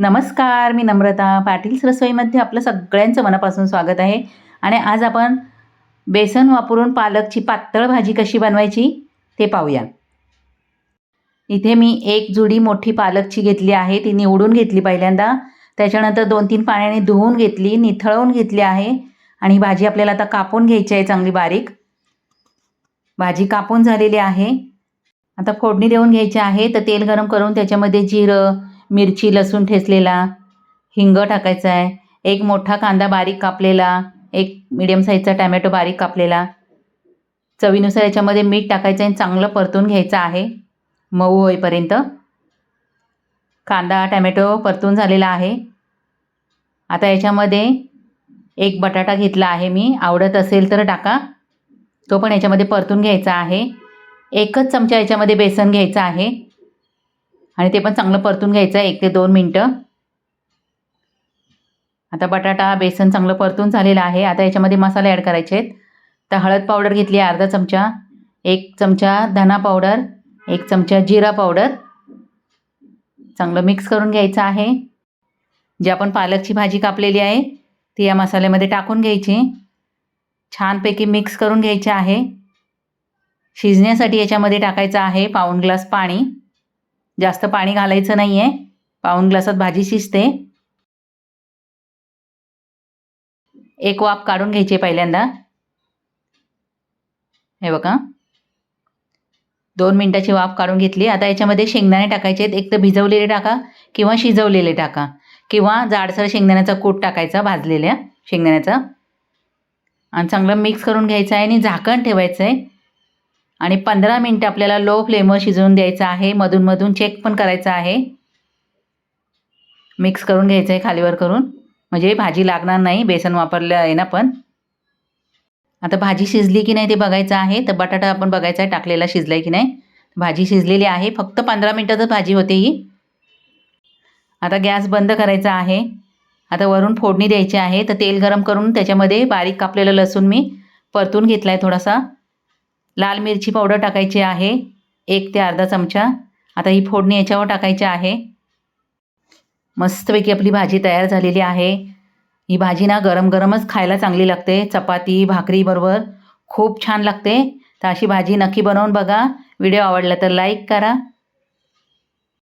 नमस्कार मी नम्रता. पाटील रसोईमध्ये आपलं सगळ्यांचं मनापासून स्वागत आहे. आणि आज आपण बेसन वापरून पालकची पातळ भाजी कशी बनवायची ते पाहूया. इथे मी एक जुडी मोठी पालकची घेतली आहे. ती निवडून घेतली पहिल्यांदा. त्याच्यानंतर दोन तीन पाण्याने धुवून घेतली निथळवून घेतली आहे. आणि भाजी आपल्याला आता कापून घ्यायची आहे चांगली बारीक. भाजी कापून झालेली आहे. आता फोडणी देऊन घ्यायची आहे. तर तेल गरम करून त्याच्यामध्ये जिरं मिरची लसूण ठेचलेला हिंग टाकायचं आहे. एक मोठा कांदा बारीक कापलेला एक मिडियम साईजचा टॅमॅटो बारीक कापलेला. चवीनुसार याच्यामध्ये मीठ टाकायचं आहे चांगलं परतून घ्यायचं आहे. मऊ होईपर्यंत. कांदा टॅमॅटो परतून झालेला आहे. आता याच्यामध्ये एक बटाटा घेतला आहे मी. आवडत असेल तर टाका. तो पण याच्यामध्ये परतून घ्यायचा आहे. एकच चमचा याच्यामध्ये बेसन घ्यायचं आहे. आणि ते पण चांगलं परतून घ्यायचं आहे एक ते दोन मिनटं. आता बटाटा बेसन चांगलं परतून झालेलं आहे. आता याच्यामध्ये मसाले ॲड करायचे आहेत. तर हळद पावडर घेतली आहे अर्धा चमचा. एक चमचा धना पावडर एक चमचा जिरा पावडर. चांगलं मिक्स करून घ्यायचं आहे. जी आपण पालकची भाजी कापलेली आहे ती या मसाल्यामध्ये टाकून घ्यायची. छानपैकी मिक्स करून घ्यायची आहे. शिजण्यासाठी याच्यामध्ये टाकायचं आहे पाऊण ग्लास पाणी. जास्त पाणी घालायचं नाही आहे पाऊण ग्लासात भाजी शिजते. एक वाफ काढून घ्यायची पहिल्यांदा. हे बघा. दोन मिनटाची वाफ काढून घेतली. आता याच्यामध्ये शेंगदाणे टाकायचे आहेत. एक तर भिजवलेले टाका किंवा शिजवलेले टाका. किंवा जाडसर शेंगदाण्याचा कूट टाकायचा भाजलेल्या शेंगदाण्याचा. आणि चांगलं मिक्स करून घ्यायचं आहे आणि झाकण ठेवायचं आहे. आणि पंधरा मिनटं आपल्याला लो फ्लेमवर शिजवून द्यायचं आहे. मधूनमधून चेक पण करायचं आहे. मिक्स करून घ्यायचं आहे खालीवर करून. म्हणजे भाजी लागणार नाही बेसन वापरलं आहे ना पण. आता भाजी शिजली की नाही ते बघायचं आहे. तर बटाटा आपण बघायचा आहे टाकलेला शिजला आहे की नाही. भाजी शिजलेली आहे. फक्त पंधरा मिनटातच भाजी होते ही. आता गॅस बंद करायचा आहे. आता वरून फोडणी द्यायची आहे. तर तेल गरम करून त्याच्यामध्ये बारीक कापलेलं लसूण मी परतून घेतला आहे थोडासा. लाल मिरची पावडर टाकायची आहे. एक ते अर्धा चमचा. आता ही फोडणी याच्यावर टाकायची आहे. मस्तपैकी आपली भाजी तयार झालेली आहे. ही भाजी ना गरम गरमच खायला चांगली लागते. चपाती भाकरीबरोबर खूप छान लागते. तर अशी भाजी नक्की बनवून बघा. व्हिडिओ आवडला तर लाईक करा.